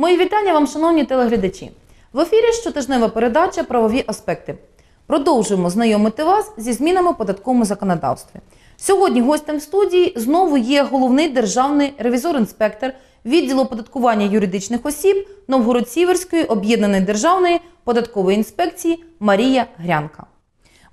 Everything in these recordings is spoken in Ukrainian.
Мої вітання вам, шановні телеглядачі. В ефірі щотижнева передача Правові аспекти. Продовжуємо знайомити вас зі змінами податковому законодавстві. Сьогодні гостем студії знову є головний державний ревізор-інспектор відділу оподаткування юридичних осіб Новгород-Сіверської об'єднаної державної податкової інспекції Марія Грянка.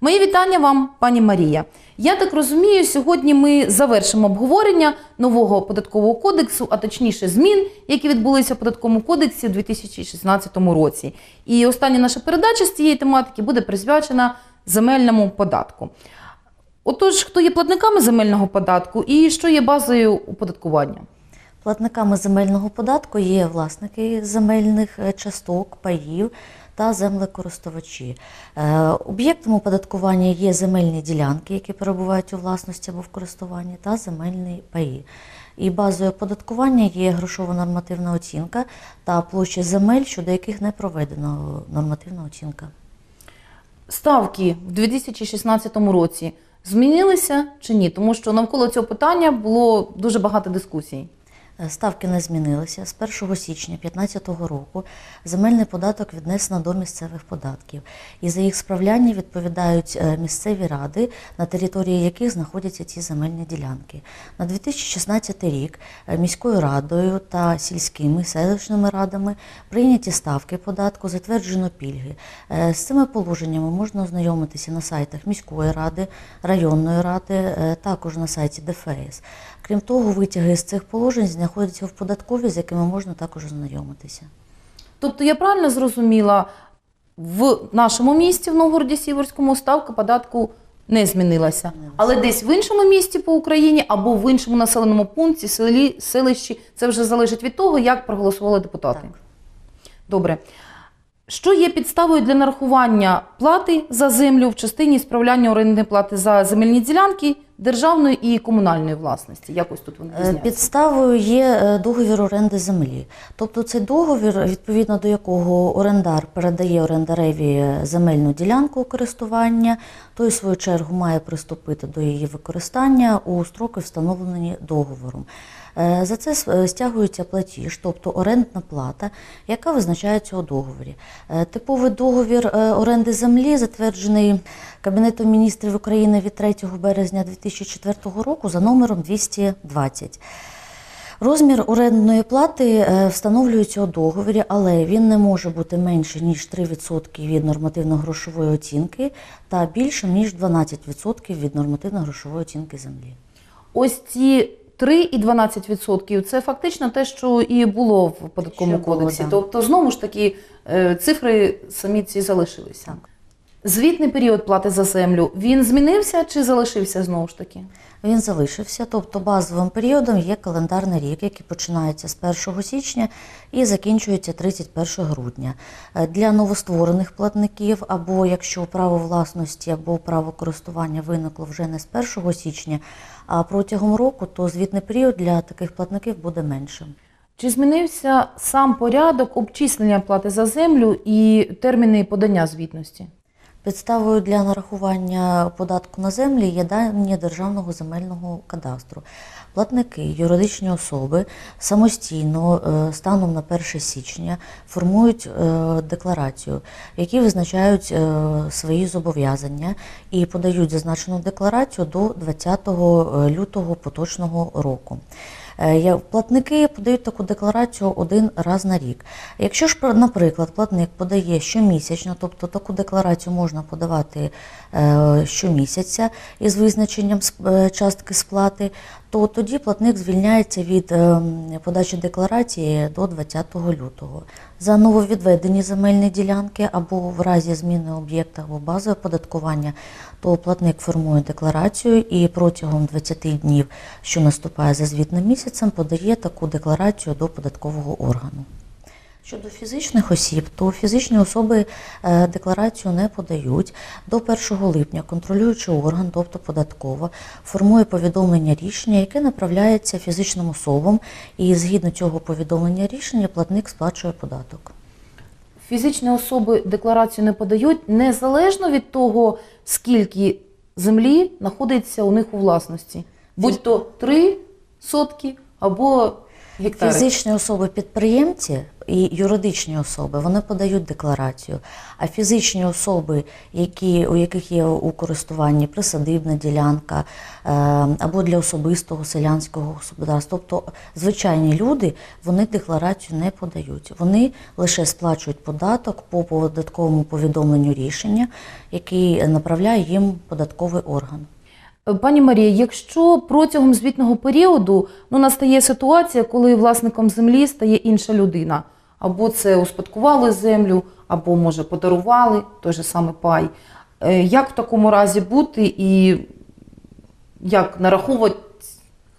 Мої вітання вам, пані Марія. Я так розумію, сьогодні ми завершимо обговорення нового податкового кодексу, а точніше змін, які відбулися в податковому кодексі у 2016 році. І остання наша передача з цієї тематики буде присвячена земельному податку. Отож, хто є платниками земельного податку і що є базою оподаткування? Платниками земельного податку є власники земельних е, часток, паїв та землекористувачі. Е, Об'єктом оподаткування є земельні ділянки, які перебувають у власності або в користуванні, та земельні паї. І базою оподаткування є грошова нормативна оцінка та площі земель, щодо яких не проведена нормативна оцінка. Ставки в 2016 році змінилися чи ні? Тому що навколо цього питання було дуже багато дискусій. Е, Ставки не змінилися. З 1 січня 2015 року земельний податок віднесено до місцевих податків. І за їх справляння відповідають е, місцеві ради, на території яких знаходяться ці земельні ділянки. На 2016 рік е, міською радою та сільськими селищними радами прийняті ставки податку, затверджено пільги. З цими положеннями можна ознайомитися на сайтах міської ради, районної ради, також на сайті ДФС. Крім того, витяги з цих положень знаходяться в податковій, з якими можна також ознайомитися. Тобто я правильно зрозуміла, в нашому місті, в Новгороді Сіверському, ставка податку не змінилася. Але десь в іншому місті по Україні або в іншому населеному пункті, селі, селищі, це вже залежить від того, як проголосували депутати. Так. Добре. Що є підставою для нарахування плати за землю в частині справляння орендної плати за земельні ділянки державної і комунальної власності? Якось тут вони Е. Підставою є е, договір оренди землі. Тобто цей договір, відповідно до якого орендар передає орендареві земельну ділянку у користування, той, в свою чергу, має приступити до її використання у строки, встановлені договором. Е, За це е, стягується платіж, тобто орендна плата, яка визначається у договорі. Е, Типовий договір оренди землі затверджений Кабінетом міністрів України від 3 березня 2004 року за номером 220. Розмір орендної плати встановлюється у договорі, але він не може бути менше ніж 3% від нормативно-грошової оцінки та більшим ніж 12% від нормативно-грошової оцінки землі. Ось ці 3 і 12% це фактично те, що і було в податковому було, кодексі. да. Тобто, знову ж таки, е, цифри самі ці залишилися. Так. Звітний період плати за землю він змінився чи залишився знову ж таки? Він залишився, тобто базовим періодом є календарний рік, який починається з 1 січня і закінчується 31 грудня. Е, Для новостворених платників, або якщо право власності або право користування виникло вже не з 1 січня, а протягом року, то звітний період для таких платників буде меншим. Чи змінився сам порядок обчислення плати за землю і терміни подання звітності? Підставою для нарахування податку на землі є дані Державного земельного кадастру. Платники, юридичні особи самостійно е, станом на 1 січня формують е, декларацію, в якій визначають е, свої зобов'язання і подають зазначену декларацію до 20 лютого поточного року. Е, Платники подають таку декларацію один раз на рік. Якщо ж, наприклад, платник подає щомісячно, тобто таку декларацію можна подавати е, щомісяця із визначенням е, частки сплати, то тоді платник звільняється від е, подачі декларації до 20 лютого. За нововідведені земельні ділянки або в разі зміни об'єкта або бази оподаткування, то платник формує декларацію і протягом 20 днів, що наступає за звітним місяцем, подає таку декларацію до податкового органу. Щодо фізичних осіб, то фізичні особи е, декларацію не подають. До 1 липня контролюючий орган, тобто податкова, формує повідомлення рішення, яке направляється фізичним особам, і згідно цього повідомлення рішення платник сплачує податок. Фізичні особи декларацію не подають незалежно від того, скільки землі знаходиться у них у власності, будь то 3 сотки або гектари. Фізичні особи-підприємці і юридичні особи вони подають декларацію. А фізичні особи, які, у яких є у користуванні присадибна ділянка е, або для особистого селянського господарства, тобто звичайні люди, вони декларацію не подають. Вони лише сплачують податок по податковому повідомленню рішення, який направляє їм податковий орган. Пані Марія, якщо протягом звітного періоду ну, настає ситуація, коли власником землі стає інша людина, або це успадкували землю, або може подарували той же самий пай. е, Як в такому разі бути і як нараховувати,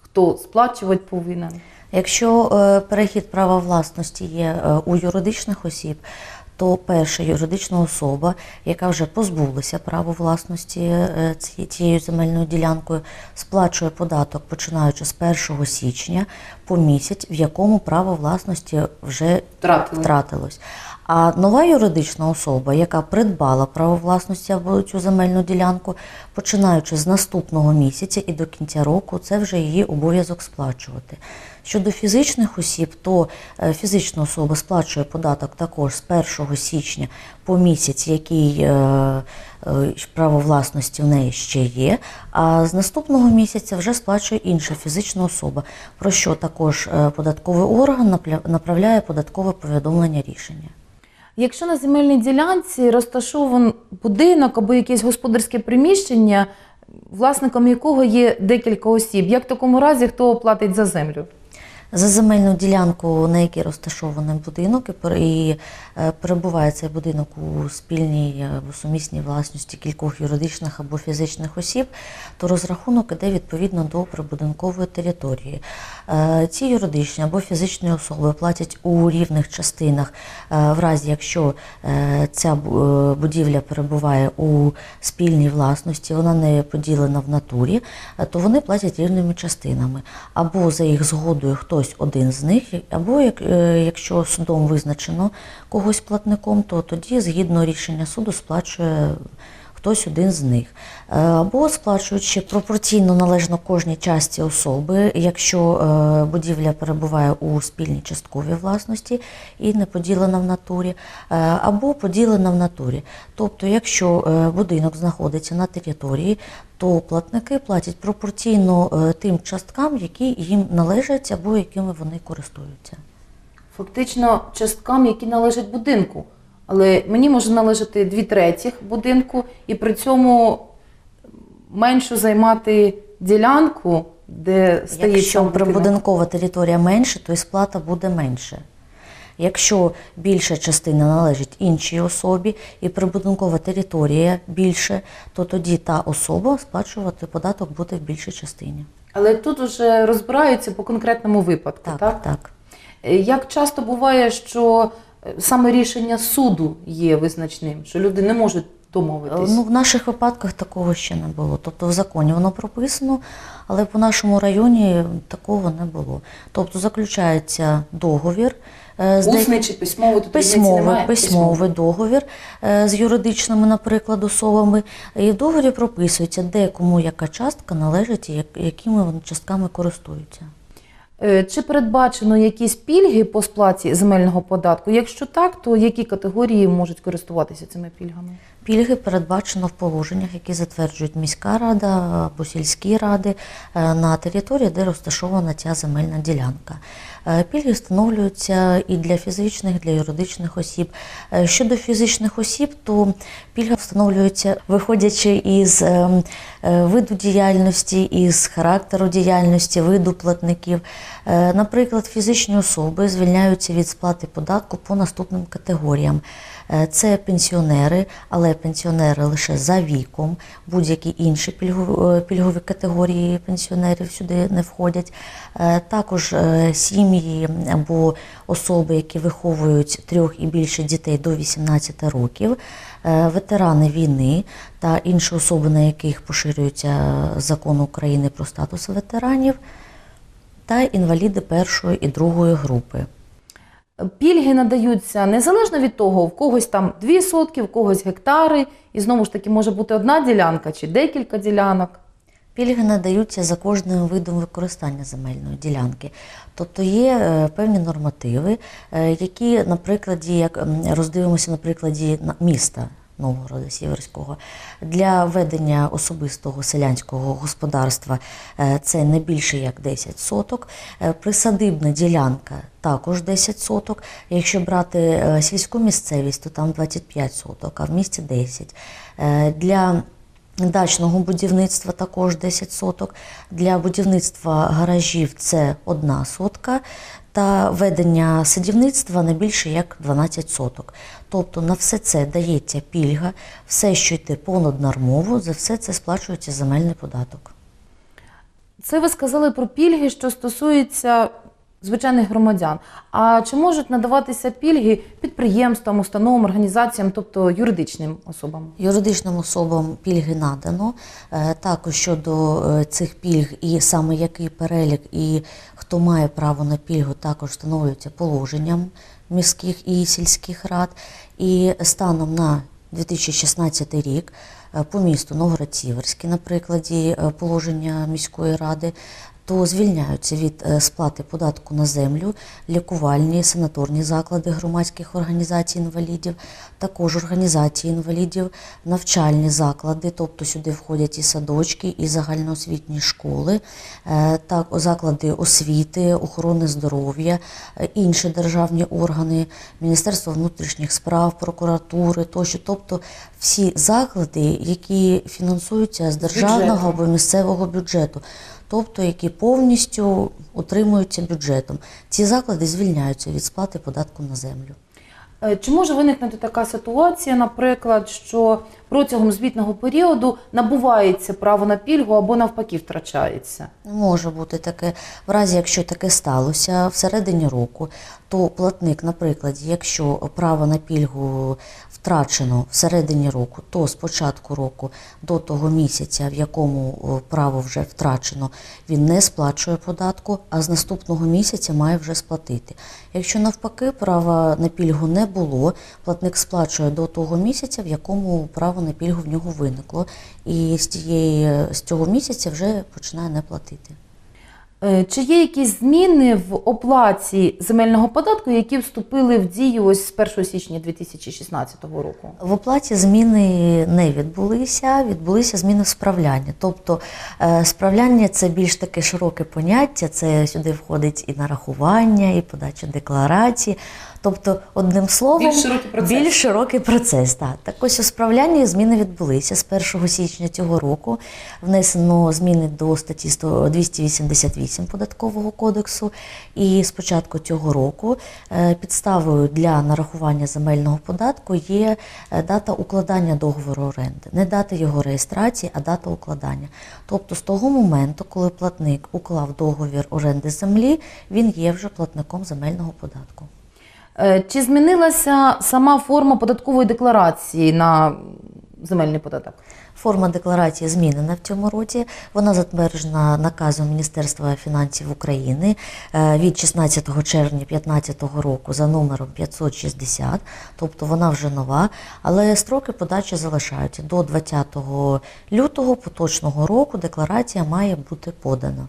хто сплачувати повинен? Якщо е, перехід права власності є е, у юридичних осіб, то перша юридична особа, яка вже позбулася права власності е, цією земельною ділянкою, сплачує податок починаючи з 1 січня по місяць, в якому право власності вже Втратили. втратилось. А нова юридична особа, яка придбала право власності або цю земельну ділянку, починаючи з наступного місяця і до кінця року, це вже її обов'язок сплачувати. Щодо фізичних осіб, то е, фізична особа сплачує податок також з 1 січня по місяць, який е, е, право власності в неї ще є. А з наступного місяця вже сплачує інша фізична особа, про що також податковий орган направляє податкове повідомлення рішення. Якщо на земельній ділянці розташований будинок або якесь господарське приміщення, власником якого є декілька осіб, як в такому разі хто платить за землю? За земельну ділянку, на якій розташований будинок, і е, перебуває цей будинок у спільній е, або сумісній власності кількох юридичних або фізичних осіб, то розрахунок іде відповідно до прибудинкової території. Е, Ці юридичні або фізичні особи платять у рівних частинах, е, в разі якщо е, ця е, будівля перебуває у спільній власності, вона не поділена в натурі, е, то вони платять рівними частинами. Або за їх згодою хтось один з них, або як, е, якщо судом визначено когось платником, то тоді згідно рішення суду сплачує хтось один з них. Е, Або сплачують ще пропорційно належно кожній частці особи, якщо е, будівля перебуває у спільній частковій власності і не поділена в натурі, або поділена в натурі. Тобто, якщо будинок знаходиться на території, то платники платять пропорційно е, тим часткам, які їм належать або якими вони користуються. Фактично часткам, які належать будинку. Але мені може належати дві третіх будинку і при цьому меншу займати ділянку, де стає Якщо прибудинкова територія менше, то і сплата буде менше. Якщо більша частина належить іншій особі і прибудинкова територія більше, то тоді та особа сплачувати податок буде в більшій частині. Але тут вже розбираються по конкретному випадку. Так, Так, так. Е, Як часто буває, що е, саме рішення суду є визначним, що люди не можуть домовитись? Ну, в наших випадках такого ще не було. Тобто в законі воно прописано, але по нашому районі такого не було. Тобто заключається договір е, Усний чи письмовий тут письмовий, немає? письмовий договір е, з юридичними, наприклад, особами. І в договорі прописується, де кому яка частка належить і якими вони частками користуються. Е, Чи передбачено якісь пільги по сплаті земельного податку? Якщо так, то які категорії можуть користуватися цими пільгами? Пільги передбачено в положеннях, які затверджують міська рада або сільські ради е, на території, де розташована ця земельна ділянка. Е, Пільги встановлюються і для фізичних, і для юридичних осіб. Е, Щодо фізичних осіб, то пільга встановлюється, виходячи із ем, виду діяльності, із характеру діяльності, виду платників. Наприклад, фізичні особи звільняються від сплати податку по наступним категоріям. Це пенсіонери, але пенсіонери лише за віком. Будь-які інші пільгу- е, пільгові категорії пенсіонерів сюди не входять. Е, Також е, сім'ї або особи, які виховують трьох і більше дітей до 18 років, ветерани війни та інші особи, на яких поширюється закон України про статус ветеранів, та інваліди першої і другої групи. Пільги надаються незалежно від того, в когось там дві сотки, в когось гектари, і знову ж таки може бути одна ділянка чи декілька ділянок. Пільги надаються за кожним видом використання земельної ділянки. Тобто є е, певні нормативи, е, які наприклад, як роздивимося на прикладі міста Новгорода Сіверського, для ведення особистого селянського господарства е, це не більше як 10 соток. Е, Присадибна ділянка також 10 соток. Якщо брати е, сільську місцевість, то там 25 соток, а в місті 10. Е, Для Дачного будівництва також 10 соток. Для будівництва гаражів це одна сотка. Та ведення садівництва не більше як 12 соток. Тобто на все це дається пільга, все, що йде понаднормово, за все це сплачується земельний податок. Це ви сказали про пільги, що стосуються звичайних громадян. А чи можуть надаватися пільги підприємствам, установам, організаціям, тобто юридичним особам? Юридичним особам пільги надано. Е, Також щодо е, цих пільг і саме який перелік і хто має право на пільгу, також встановлюється положенням міських і сільських рад. І станом на 2016 рік е, по місту Новгород-Сіверський, на прикладі положення міської ради, то звільняються від е, сплати податку на землю лікувальні, санаторні заклади громадських організацій інвалідів, також організації інвалідів, навчальні заклади, тобто сюди входять і садочки, і загальноосвітні школи, е, так, заклади освіти, охорони здоров'я, е, інші державні органи, Міністерство внутрішніх справ, прокуратури тощо. Тобто всі заклади, які фінансуються з державного Бюджету. або місцевого бюджету, тобто які повністю утримуються бюджетом. Ці заклади звільняються від сплати податку на землю. Е, Чи може виникнути така ситуація, наприклад, що протягом звітного періоду набувається право на пільгу або навпаки втрачається? Може бути таке, в разі якщо таке сталося всередині року, то платник, наприклад, якщо право на пільгу втрачено всередині року, то з початку року до того місяця, в якому право вже втрачено, він не сплачує податку, а з наступного місяця має вже сплатити. Якщо навпаки права на пільгу не було, платник сплачує до того місяця, в якому право на пільгу в нього виникло, і з, тієї, з цього місяця вже починає не платити. Е, Чи є якісь зміни в оплаті земельного податку, які вступили в дію ось з 1 січня 2016 року? В оплаті зміни не відбулися, відбулися зміни в справлянні. Тобто е, справляння це більш таке широке поняття, це сюди входить і нарахування, і подача декларації. Тобто, одним словом, Більш широкий процес. Більш широкий процес, так. Так ось у справлянні зміни відбулися з 1 січня цього року. Внесено зміни до статті 100 288 податкового кодексу. І з початку цього року е, підставою для нарахування земельного податку є е, дата укладання договору оренди. Не дата його реєстрації, а дата укладання. Тобто з того моменту, коли платник уклав договір оренди землі, він є вже платником земельного податку. Е, Чи змінилася сама форма податкової декларації на земельний податок? Форма декларації змінена в цьому році. Вона затверджена наказом Міністерства фінансів України е, від 16 червня 2015 року за номером 560, тобто вона вже нова, але строки подачі залишаються. До 20 лютого поточного року декларація має бути подана.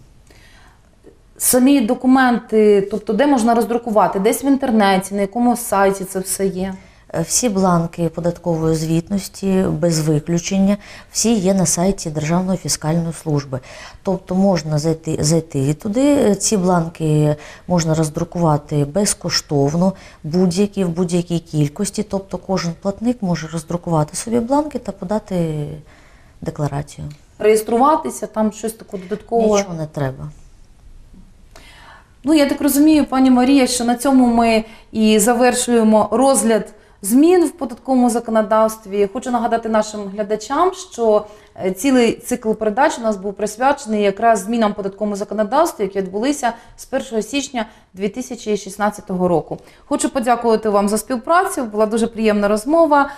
Самі документи, тобто де можна роздрукувати? Десь в інтернеті, на якому сайті це все є? Всі бланки податкової звітності без виключення, всі є на сайті Державної фіскальної служби. Тобто можна зайти, зайти туди. Ці бланки можна роздрукувати безкоштовно, будь-які в будь-якій кількості. Тобто кожен платник може роздрукувати собі бланки та подати декларацію. Реєструватися, там щось таке додаткове. Нічого не треба. Ну, я так розумію, пані Марія, що на цьому ми і завершуємо розгляд змін в податковому законодавстві. Хочу нагадати нашим глядачам, що е, цілий цикл передач у нас був присвячений якраз змінам податковому законодавстві, які відбулися з 1 січня 2016 року. Хочу подякувати вам за співпрацю. Була дуже приємна розмова.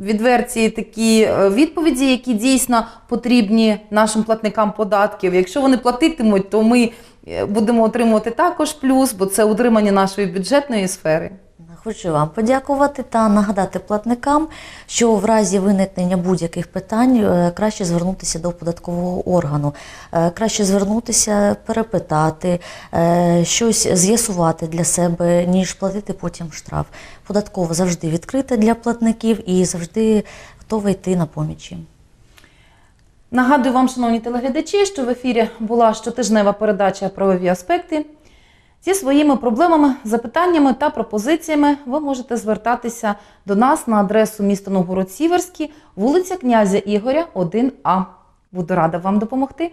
Відверті такі е, відповіді, які дійсно потрібні нашим платникам податків. Якщо вони платитимуть, то ми е, будемо отримувати також плюс, бо це утримання нашої бюджетної сфери. Хочу вам подякувати та нагадати платникам, що в разі виникнення будь-яких питань е, краще звернутися до податкового органу, Е, краще звернутися, перепитати, е, щось з'ясувати для себе, ніж платити потім штраф. Податкова завжди відкрита для платників і завжди готова йти на поміч їм. Нагадую вам, шановні телеглядачі, що в ефірі була щотижнева передача Правові аспекти. Зі своїми проблемами, запитаннями та пропозиціями ви можете звертатися до нас на адресу міста Новгород Сіверський, вулиця князя Ігоря, 1А. Буду рада вам допомогти.